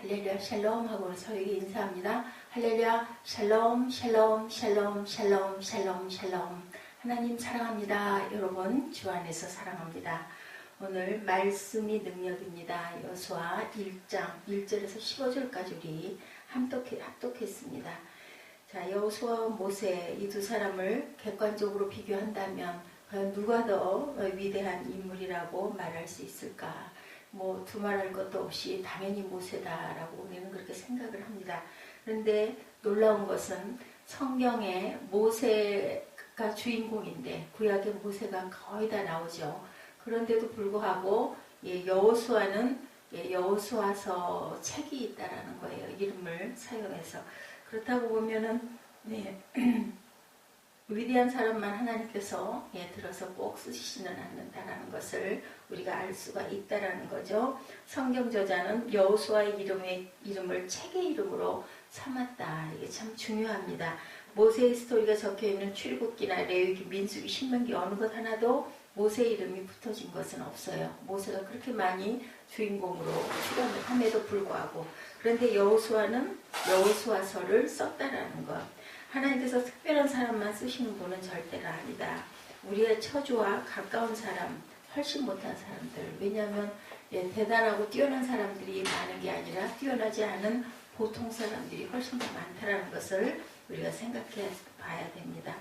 할렐루야 샬롬 하고 서에게 인사합니다. 할렐루야 샬롬 샬롬 샬롬 샬롬 샬롬 샬롬 하나님 사랑합니다. 여러분 주 안에서 사랑합니다. 오늘 말씀이 능력입니다. 여수와 1장 1절에서 15절까지 우리 합독해, 합독했습니다. 자 여수와 모세 이 두 사람을 객관적으로 비교한다면 과연 누가 더 위대한 인물이라고 말할 수 있을까? 뭐 두말할 것도 없이 당연히 모세다라고 우리는 그렇게 생각을 합니다. 그런데 놀라운 것은 성경에 모세가 주인공인데 구약의 모세가 거의 다 나오죠. 그런데도 불구하고 예, 여호수아는 예, 여호수아서 책이 있다라는 거예요. 이름을 사용해서 그렇다고 보면은 네. 위대한 사람만 하나님께서 예, 들어서 꼭 쓰시지는 않는다라는 것을 우리가 알 수가 있다라는 거죠. 성경 저자는 여호수아의 이름의 이름을 책의 이름으로 삼았다. 이게 참 중요합니다. 모세의 스토리가 적혀 있는 출국기나 레위기, 민수기, 신명기 어느 것 하나도 모세 이름이 붙어진 것은 없어요. 모세가 그렇게 많이 주인공으로 출연을 함에도 불구하고 그런데 여호수아는 여호수아서를 썼다라는 것. 하나님께서 특별한 사람만 쓰시는 분은 절대로 아니다. 우리의 처주와 가까운 사람, 훨씬 못한 사람들. 왜냐하면 예, 대단하고 뛰어난 사람들이 많은 게 아니라 뛰어나지 않은 보통 사람들이 훨씬 더 많다는 것을 우리가 생각해 봐야 됩니다.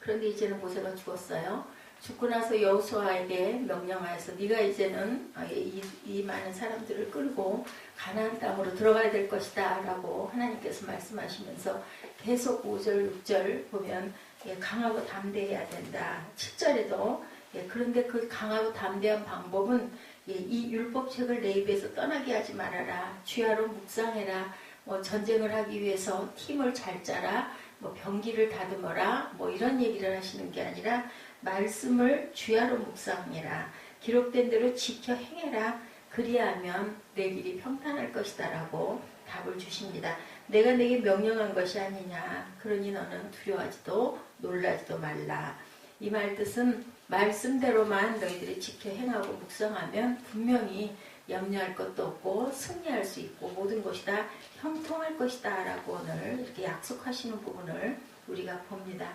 그런데 이제는 모세가 죽었어요. 죽고 나서 여호수아에게 명령하여서 네가 이제는 이, 이 많은 사람들을 끌고 가나안 땅으로 들어가야 될 것이다 라고 하나님께서 말씀하시면서 계속 5절 6절 보면 예, 강하고 담대해야 된다 7절에도 예, 그런데 그 강하고 담대한 방법은 예, 이 율법책을 내 입에서 떠나게 하지 말아라 주야로 묵상해라 뭐 전쟁을 하기 위해서 팀을 잘 짜라 뭐 병기를 다듬어라 뭐 이런 얘기를 하시는 게 아니라 말씀을 주야로 묵상해라. 기록된 대로 지켜 행해라. 그리하면 내 길이 평탄할 것이다. 라고 답을 주십니다. 내가 내게 명령한 것이 아니냐. 그러니 너는 두려워하지도 놀라지도 말라. 이 말 뜻은 말씀대로만 너희들이 지켜 행하고 묵상하면 분명히 염려할 것도 없고 승리할 수 있고 모든 것이 다 형통할 것이다 라고 오늘 이렇게 약속하시는 부분을 우리가 봅니다.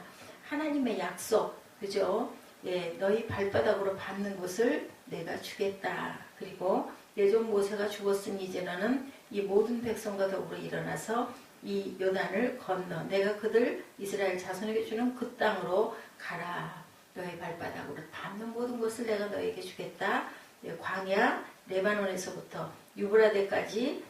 하나님의 약속 그죠? 예, 너희 발바닥으로 밟는 곳을 내가 주겠다. 그리고 내종 모세가 죽었으니 이제 너는 이 모든 백성과 더불어 일어나서 이 요단을 건너 내가 그들 이스라엘 자손에게 주는 그 땅으로 가라. 너희 발바닥으로 밟는 모든 것을 내가 너에게 주겠다. 예, 광야 레바논에서부터 유브라데까지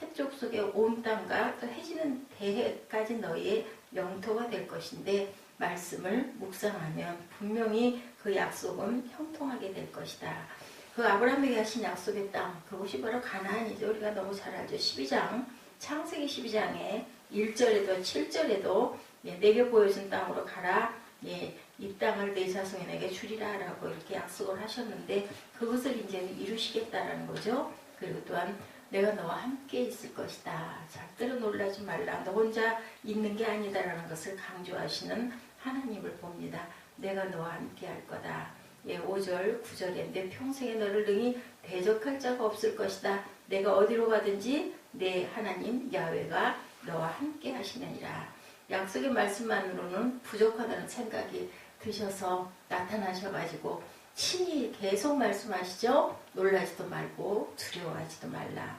해쪽 속의 온 땅과 또 해지는 대해까지 너희의 영토가 될 것인데 말씀을 묵상하면 분명히 그 약속은 형통하게 될 것이다. 그 아브라함에게 하신 약속의 땅, 그것이 바로 가나안이죠. 우리가 너무 잘 알죠. 12장, 창세기 12장에 1절에도 7절에도 예, 내게 보여준 땅으로 가라. 예, 이 땅을 내 자손에게 주리라 라고 이렇게 약속을 하셨는데 그것을 이제 이루시겠다라는 거죠. 그리고 또한 내가 너와 함께 있을 것이다. 절대로 놀라지 말라. 너 혼자 있는 게 아니다라는 것을 강조하시는 하나님을 봅니다. 내가 너와 함께 할 거다. 예, 5절, 9절에 내 평생에 너를 능히 대적할 자가 없을 것이다. 내가 어디로 가든지 내 하나님 야외가 너와 함께 하시느니라. 약속의 말씀만으로는 부족하다는 생각이 드셔서 나타나셔가지고 친히 계속 말씀하시죠. 놀라지도 말고 두려워하지도 말라.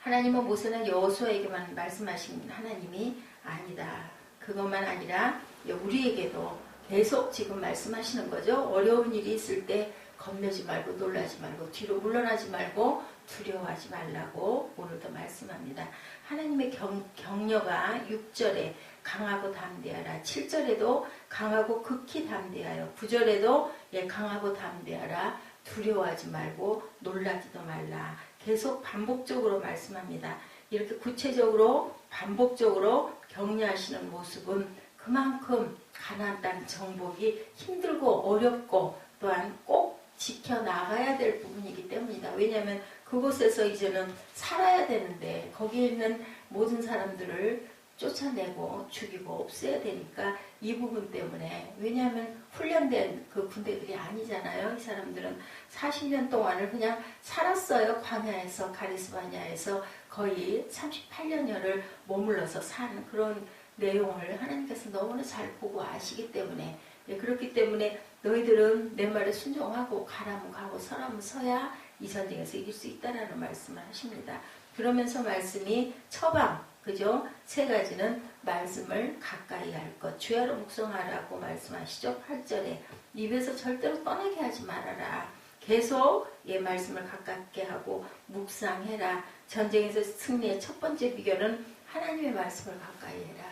하나님은 모세는 여호수아에게만 말씀하신 하나님이 아니다. 그것만 아니라 우리에게도 계속 지금 말씀하시는 거죠. 어려운 일이 있을 때 겁내지 말고 놀라지 말고 뒤로 물러나지 말고 두려워하지 말라고 오늘도 말씀합니다. 하나님의 경, 격려가 6절에 강하고 담대하라. 7절에도 강하고 극히 담대하여. 9절에도 예, 강하고 담대하라. 두려워하지 말고 놀라지도 말라. 계속 반복적으로 말씀합니다. 이렇게 구체적으로 반복적으로 격려하시는 모습은 그만큼 가나안 땅 정복이 힘들고 어렵고 또한 꼭 지켜나가야 될 부분이기 때문이다. 왜냐하면 그곳에서 이제는 살아야 되는데 거기에 있는 모든 사람들을 쫓아내고 죽이고 없애야 되니까 이 부분 때문에 왜냐하면 훈련된 그 군대들이 아니잖아요. 이 사람들은 40년 동안을 그냥 살았어요. 광야에서 가리스바냐에서 거의 38년여를 머물러서 사는 그런 내용을 하나님께서 너무나 잘 보고 아시기 때문에 예, 그렇기 때문에 너희들은 내 말에 순종하고 가라면 가고 서라면 서야 이 전쟁에서 이길 수 있다라는 말씀을 하십니다. 그러면서 말씀이 처방 그죠? 세 가지는 말씀을 가까이 할 것, 주야로 묵성하라고 말씀하시죠. 8절에 입에서 절대로 떠나게 하지 말아라. 계속 예 말씀을 가깝게 하고 묵상해라. 전쟁에서 승리의 첫 번째 비결은 하나님의 말씀을 가까이 해라.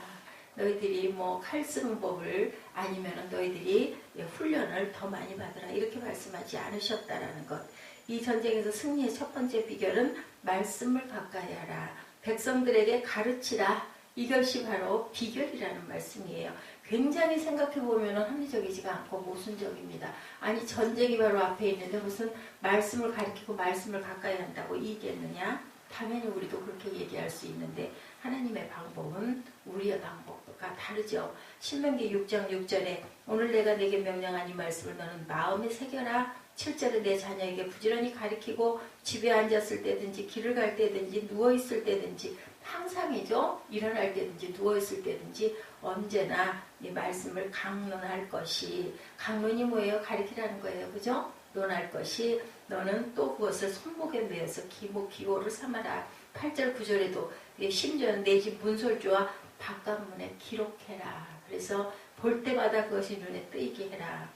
너희들이 뭐 칼 쓰는 법을 아니면 너희들이 예, 훈련을 더 많이 받으라 이렇게 말씀하지 않으셨다라는 것. 이 전쟁에서 승리의 첫 번째 비결은 말씀을 가까이 하라. 백성들에게 가르치라. 이것이 바로 비결이라는 말씀이에요. 굉장히 생각해 보면 합리적이지가 않고 모순적입니다. 아니 전쟁이 바로 앞에 있는데 무슨 말씀을 가르치고 말씀을 가까이 한다고 이기겠느냐? 당연히 우리도 그렇게 얘기할 수 있는데 하나님의 방법은 우리의 방법과 다르죠. 신명기 6장 6절에 오늘 내가 내게 명령한 이 말씀을 너는 마음에 새겨라. 7절에 내 자녀에게 부지런히 가르치고 집에 앉았을 때든지 길을 갈 때든지 누워 있을 때든지 항상이죠. 일어날 때든지 누워 있을 때든지 언제나 이 말씀을 강론할 것이 강론이 뭐예요? 가르치라는 거예요. 그죠? 논할 것이 너는 또 그것을 손목에 매어서 기모 기호를 삼아라. 8절 9절에도 심지어 내 집 문설주와 바깥문에 기록해라. 그래서 볼 때마다 그것이 눈에 뜨이게 해라.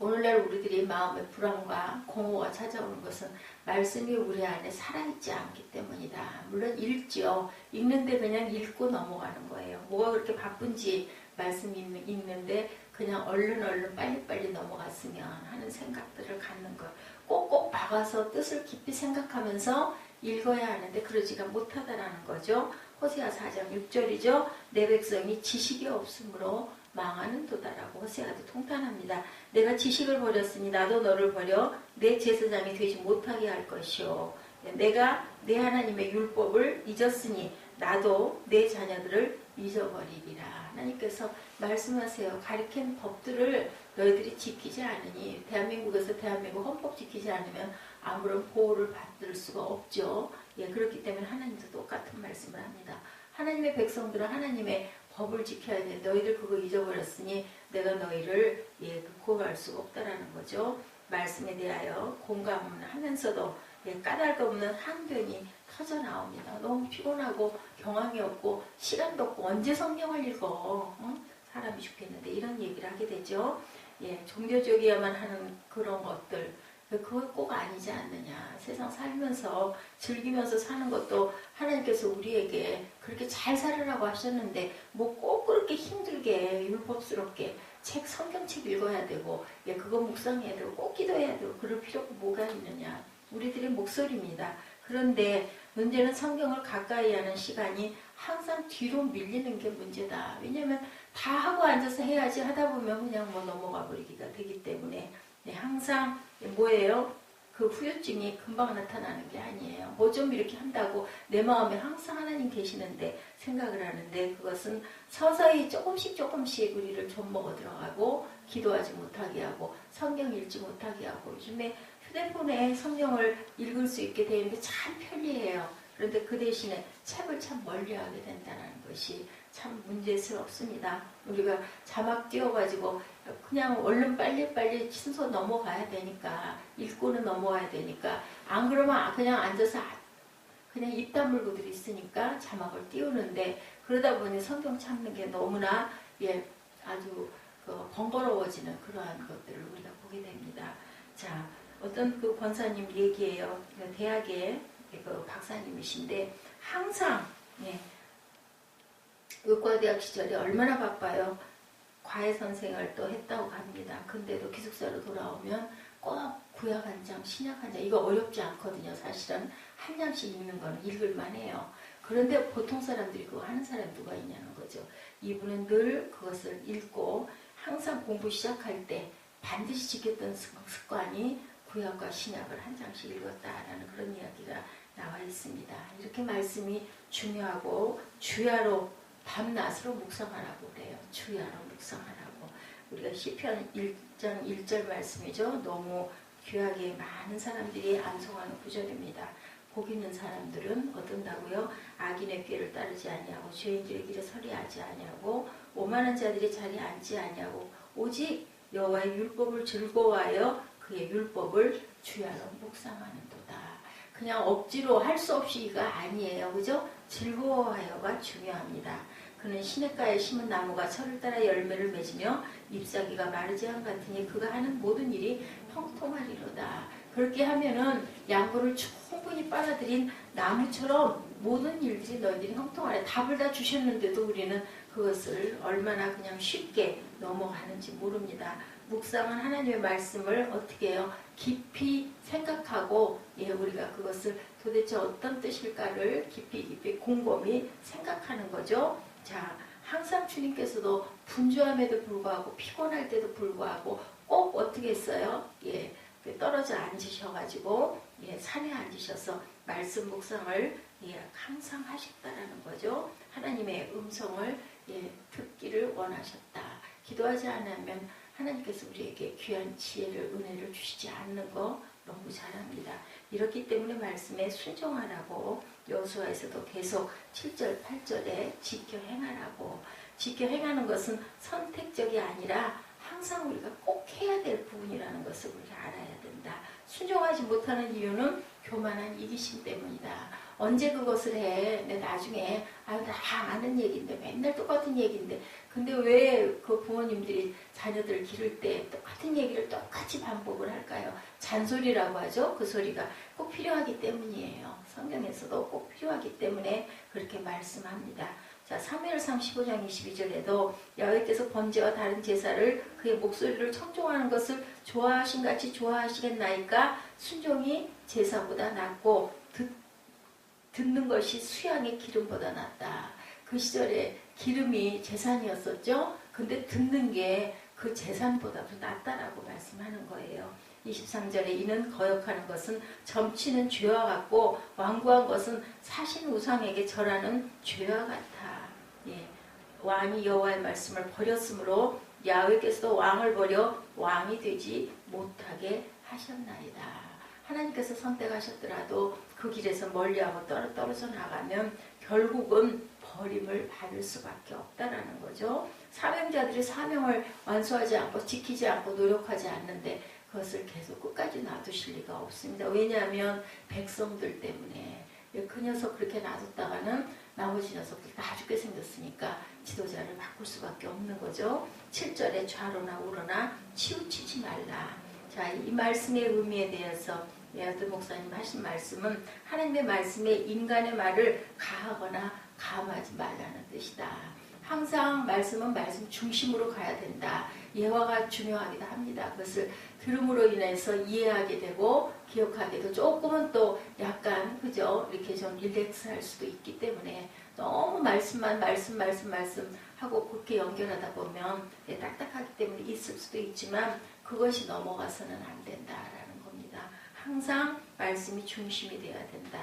오늘날 우리들이 마음의 불안과 공허가 찾아오는 것은 말씀이 우리 안에 살아있지 않기 때문이다. 물론 읽죠. 읽는데 그냥 읽고 넘어가는 거예요. 뭐가 그렇게 바쁜지 말씀 읽는데 그냥 얼른 얼른 빨리빨리 넘어갔으면 하는 생각들을 갖는 것. 꼭꼭 박아서 뜻을 깊이 생각하면서 읽어야 하는데 그러지가 못하다라는 거죠. 호세아 4장 6절이죠. 내 백성이 지식이 없으므로 망하는 도다라고 호세아도 통탄합니다. 내가 지식을 버렸으니 나도 너를 버려 내 제사장이 되지 못하게 할 것이요. 내가 내 하나님의 율법을 잊었으니 나도 내 자녀들을 잊어버리리라. 하나님께서 말씀하세요. 가리킨 법들을 너희들이 지키지 않으니 대한민국에서 대한민국 헌법 지키지 않으면 아무런 보호를 받을 수가 없죠. 예, 그렇기 때문에 하나님도 똑같은 말씀을 합니다. 하나님의 백성들은 하나님의 법을 지켜야 돼. 너희들 그거 잊어버렸으니 내가 너희를 예, 구할 수가 없다라는 거죠. 말씀에 대하여 공감하면서도 예, 까닭 없는 항변이 터져 나옵니다. 너무 피곤하고 경황이 없고 시간도 없고 언제 성경을 읽어 어? 사람이 죽겠는데 이런 얘기를 하게 되죠. 예, 종교적이야만 하는 그런 것들 그건 꼭 아니지 않느냐. 세상 살면서 즐기면서 사는 것도 하나님께서 우리에게 그렇게 잘 살으라고 하셨는데 뭐 꼭 그렇게 힘들게 율법스럽게 책 성경책 읽어야 되고 예, 그거 묵상해야 되고 꼭 기도해야 되고 그럴 필요가 뭐가 있느냐. 우리들의 목소리입니다. 그런데 문제는 성경을 가까이 하는 시간이 항상 뒤로 밀리는 게 문제다. 왜냐하면 다 하고 앉아서 해야지 하다 보면 그냥 뭐 넘어가 버리기가 되기 때문에 네, 항상 뭐예요? 그 후유증이 금방 나타나는 게 아니에요. 뭐 좀 이렇게 한다고 내 마음에 항상 하나님 계시는데 생각을 하는데 그것은 서서히 조금씩 조금씩 우리를 좀 먹어 들어가고 기도하지 못하게 하고 성경 읽지 못하게 하고 요즘에 휴대폰에 성경을 읽을 수 있게 되는데 참 편리해요. 그런데 그 대신에 책을 참 멀리하게 된다는 것이 참 문제스럽습니다. 우리가 자막 띄워가지고 그냥 얼른 빨리빨리 순서 넘어가야 되니까 읽고는 넘어가야 되니까 안 그러면 그냥 앉아서 그냥 입 다물고들 있으니까 자막을 띄우는데 그러다 보니 성경 찾는 게 너무나 예 아주 그 번거로워지는 그러한 것들을 우리가 보게 됩니다. 자 어떤 그 권사님 얘기예요. 그 대학의 그 박사님이신데 항상 예, 의과대학 시절에 얼마나 바빠요. 과외 선생을 또 했다고 합니다. 근데도 기숙사로 돌아오면 꼭 구약 한 장, 신약 한 장, 이거 어렵지 않거든요. 사실은 한 장씩 읽는 거는 읽을만 해요. 그런데 보통 사람들이 그거 하는 사람 누가 있냐는 거죠. 이분은 늘 그것을 읽고 항상 공부 시작할 때 반드시 지켰던 습관이 구약과 신약을 한 장씩 읽었다라는 그런 이야기가 나와 있습니다. 이렇게 말씀이 중요하고 주야로 밤낮으로 묵상하라고 그래요. 주야로 묵상하라고. 우리가 시편 1장 1절 말씀이죠. 너무 귀하게 많은 사람들이 암송하는 구절입니다. 복 있는 사람들은 어떤다고요? 악인의 꾀를 따르지 아니하고 죄인들의 길에 서리하지 아니하고 오만한 자들이 자리에 앉지 아니하고 오직 여호와의 율법을 즐거워하여 그의 율법을 주야로 묵상하는도다. 그냥 억지로 할 수 없이가 아니에요. 그죠? 즐거워하여가 중요합니다. 그는 시냇가에 심은 나무가 철을 따라 열매를 맺으며 잎사귀가 마르지 않 같으니 그가 하는 모든 일이 형통하리로다. 그렇게 하면은 양분을 충분히 빨아들인 나무처럼 모든 일들이 너희들이 형통하래. 답을 다 주셨는데도 우리는 그것을 얼마나 그냥 쉽게 넘어가는지 모릅니다. 묵상은 하나님의 말씀을 어떻게 해요? 깊이 생각하고 예, 우리가 그것을 도대체 어떤 뜻일까를 깊이 깊이 곰곰이 생각하는 거죠. 자, 항상 주님께서도 분주함에도 불구하고 피곤할 때도 불구하고 꼭 어떻게 했어요? 예, 떨어져 앉으셔가지고 예, 산에 앉으셔서 말씀 묵상을 예, 항상 하셨다라는 거죠. 하나님의 음성을 예, 듣기를 원하셨다. 기도하지 않으면 하나님께서 우리에게 귀한 지혜를 은혜를 주시지 않는 거 너무 잘합니다. 이렇기 때문에 말씀에 순종하라고 여수아에서도 계속 7절 8절에 지켜 행하라고 지켜 행하는 것은 선택적이 아니라 항상 우리가 꼭 해야 될 부분이라는 것을 우리가 알아야 된다. 순종하지 못하는 이유는 교만한 이기심 때문이다. 언제 그것을 해? 내 나중에 아유 다 아는 얘기인데 맨날 똑같은 얘기인데 근데 왜 그 부모님들이 자녀들 기를 때 똑같은 얘기를 똑같이 반복을 할까요? 잔소리라고 하죠. 그 소리가 꼭 필요하기 때문이에요. 성경에서도 꼭 필요하기 때문에 그렇게 말씀합니다. 자, 3일3 15장 22절에도 야훼께서 번제와 다른 제사를 그의 목소리를 청종하는 것을 좋아하신 같이 좋아하시겠나이까 순종이 제사보다 낫고 듣, 듣는 것이 수양의 기름보다 낫다. 그 시절에 기름이 재산이었었죠. 근데 듣는 게 그 재산보다도 낫다라고 말씀하는 거예요. 23절에 이는 거역하는 것은 점치는 죄와 같고 완고한 것은 사신 우상에게 절하는 죄와 같아. 예. 왕이 여호와의 말씀을 버렸으므로 야훼께서도 왕을 버려 왕이 되지 못하게 하셨나이다. 하나님께서 선택하셨더라도 그 길에서 멀리하고 떨어져 나가면 결국은 버림을 받을 수밖에 없다라는 거죠. 사명자들이 사명을 완수하지 않고 지키지 않고 노력하지 않는데 그것을 계속 끝까지 놔두실 리가 없습니다. 왜냐하면 백성들 때문에 그 녀석 그렇게 놔뒀다가는 나머지 녀석들 다 죽게 생겼으니까 지도자를 바꿀 수밖에 없는 거죠. 7절에 좌로나 우로나 치우치지 말라. 자, 이 말씀의 의미에 대해서 예아드 목사님 하신 말씀은 하나님의 말씀에 인간의 말을 가하거나 감하지 말라는 뜻이다. 항상 말씀은 말씀 중심으로 가야 된다. 예화가 중요하기도 합니다. 그것을 들음으로 인해서 이해하게 되고 기억하게도 조금은 또 약간 그죠 이렇게 좀 릴렉스할 수도 있기 때문에 너무 말씀만 말씀 말씀 말씀 하고 그렇게 연결하다 보면 예, 딱딱하기 때문에 있을 수도 있지만 그것이 넘어가서는 안 된다라는. 항상 말씀이 중심이 되어야 된다.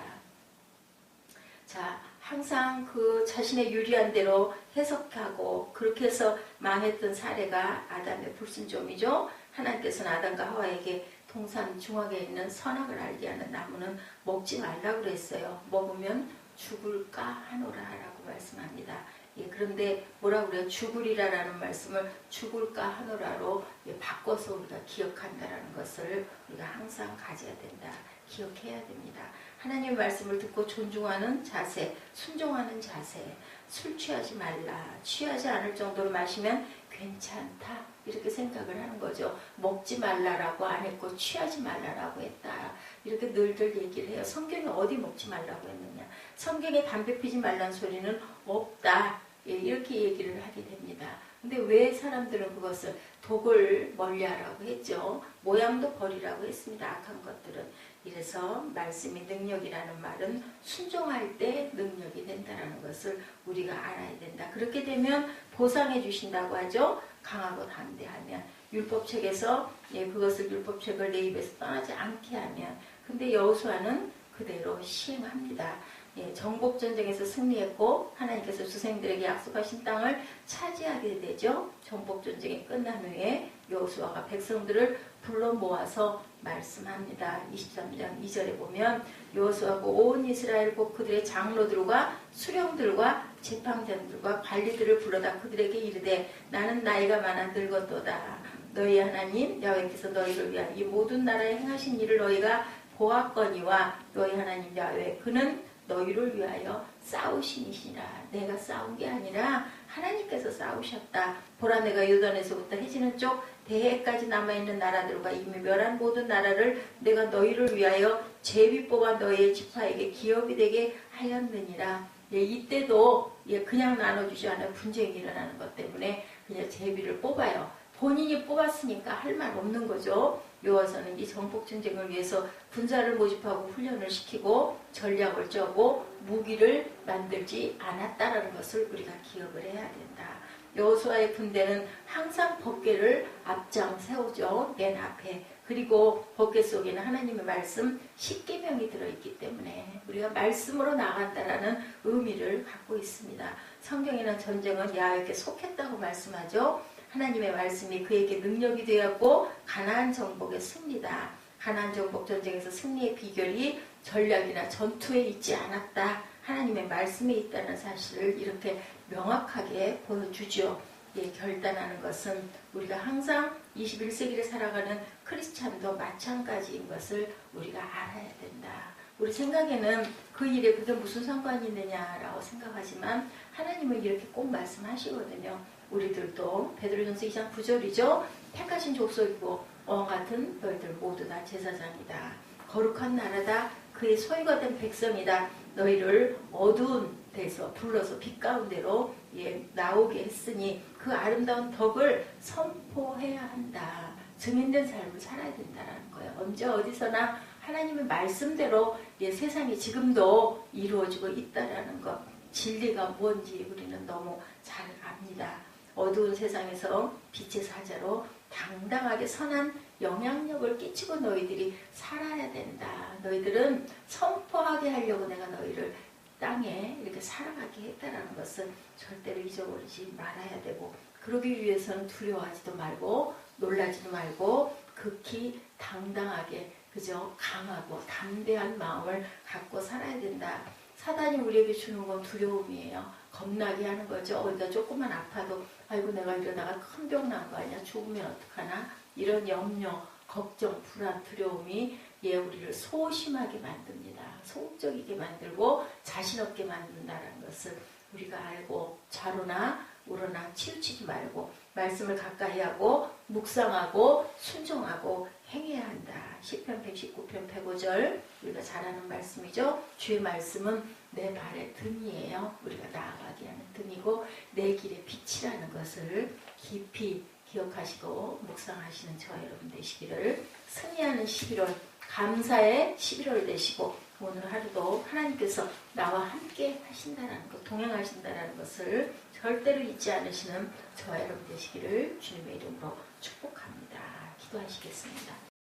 자, 항상 그 자신의 유리한 대로 해석하고 그렇게 해서 망했던 사례가 아담의 불순종이죠. 하나님께서는 아담과 하와에게 동산 중앙에 있는 선악을 알게 하는 나무는 먹지 말라고 그랬어요. 먹으면 죽을까 하노라라고 말씀합니다. 예, 그런데 뭐라 그래요? 죽으리라라는 말씀을 죽을까 하노라로 예, 바꿔서 우리가 기억한다라는 것을 우리가 항상 가져야 된다. 기억해야 됩니다. 하나님의 말씀을 듣고 존중하는 자세, 순종하는 자세, 술 취하지 말라. 취하지 않을 정도로 마시면 괜찮다. 이렇게 생각을 하는 거죠. 먹지 말라라고 안 했고 취하지 말라라고 했다. 이렇게 늘들 얘기를 해요. 성경이 어디 먹지 말라고 했느냐. 성경에 담배 피지 말라는 소리는 없다. 예, 이렇게 얘기를 하게 됩니다. 근데 왜 사람들은 그것을 독을 멀리하라고 했죠. 모양도 버리라고 했습니다. 악한 것들은. 이래서 말씀이 능력이라는 말은 순종할 때 능력이 된다는 것을 우리가 알아야 된다. 그렇게 되면 보상해 주신다고 하죠. 강하고 담대하면 율법책에서 예, 그것을 율법책을 내 입에서 떠나지 않게 하면 근데 여호수아는 그대로 시행합니다. 예, 정복 전쟁에서 승리했고 하나님께서 주생들에게 약속하신 땅을 차지하게 되죠. 정복 전쟁이 끝난 후에 여호수아가 백성들을 불러 모아서 말씀합니다. 23장 2절에 보면 여호수아고 온 이스라엘 곧 그들의 장로들과 수령들과 재판장들과 관리들을 불러다 그들에게 이르되 나는 나이가 많아 늙었도다. 너희 하나님 야훼께서 너희를 위한 이 모든 나라에 행하신 일을 너희가 보았거니와 너희 하나님 야훼 그는 너희를 위하여 싸우신이시라. 내가 싸운 게 아니라 하나님께서 싸우셨다. 보라 내가 요단에서부터 해지는 쪽 대해까지 남아있는 나라들과 이미 멸한 모든 나라를 내가 너희를 위하여 제비 뽑아 너희의 지파에게 기업이 되게 하였느니라. 예, 이때도 예, 그냥 나눠주지 않아 분쟁이 일어나는 것 때문에 그냥 제비를 뽑아요 본인이 뽑았으니까 할 말 없는 거죠. 요와서는 이 정복 전쟁을 위해서 군사를 모집하고 훈련을 시키고 전략을 짜고 무기를 만들지 않았다라는 것을 우리가 기억을 해야 된다. 여호수아의 군대는 항상 법궤를 앞장 세우죠. 맨 앞에. 그리고 법궤 속에는 하나님의 말씀 10계명이 들어있기 때문에 우리가 말씀으로 나간다라는 의미를 갖고 있습니다. 성경에는 전쟁은 야훼께 속했다고 말씀하죠. 하나님의 말씀이 그에게 능력이 되었고 가나안 정복의 승리다. 가나안 정복 전쟁에서 승리의 비결이 전략이나 전투에 있지 않았다. 하나님의 말씀에 있다는 사실을 이렇게 명확하게 보여주죠. 예, 결단하는 것은 우리가 항상 21세기를 살아가는 크리스찬도 마찬가지인 것을 우리가 알아야 된다. 우리 생각에는 그 일에 그게 무슨 상관이 있느냐라고 생각하지만 하나님은 이렇게 꼭 말씀하시거든요. 우리들도 베드로전서 2장 9절이죠. 택하신 족속이고 왕 같은 너희들 모두 다 제사장이다. 거룩한 나라다. 그의 소유가 된 백성이다. 너희를 어두운 데서 불러서 빛 가운데로 예, 나오게 했으니 그 아름다운 덕을 선포해야 한다. 증인된 삶을 살아야 된다는 거예요. 언제 어디서나 하나님의 말씀대로 예, 세상이 지금도 이루어지고 있다라는 것. 진리가 뭔지 우리는 너무 잘 압니다. 어두운 세상에서 빛의 사자로 당당하게 선한 영향력을 끼치고 너희들이 살아야 된다. 너희들은 선포하게 하려고 내가 너희를 땅에 이렇게 살아가게 했다라는 것을 절대로 잊어버리지 말아야 되고 그러기 위해서는 두려워하지도 말고 놀라지도 말고 극히 당당하게 그저 강하고 담대한 마음을 갖고 살아야 된다. 사단이 우리에게 주는 건 두려움이에요. 겁나게 하는 거죠. 어디가 조금만 아파도 아이고 내가 이러다가 큰 병 난 거 아니야. 죽으면 어떡하나. 이런 염려, 걱정, 불안, 두려움이 예 우리를 소심하게 만듭니다. 소극적이게 만들고 자신 없게 만든다는 것을 우리가 알고 좌로나 우로나 치우치지 말고 말씀을 가까이 하고 묵상하고 순종하고 행해야 한다. 10편 119편 105절 우리가 잘 아는 말씀이죠. 주의 말씀은 내 발의 등이에요. 우리가 나아가게 하는 등이고 내 길의 빛이라는 것을 깊이 기억하시고 묵상하시는 저와 여러분 되시기를 승리하는 11월 감사의 11월 되시고 오늘 하루도 하나님께서 나와 함께 하신다는 것, 동행하신다는 것을 절대로 잊지 않으시는 저와 여러분 되시기를 주님의 이름으로 축복합니다. 기도하시겠습니다.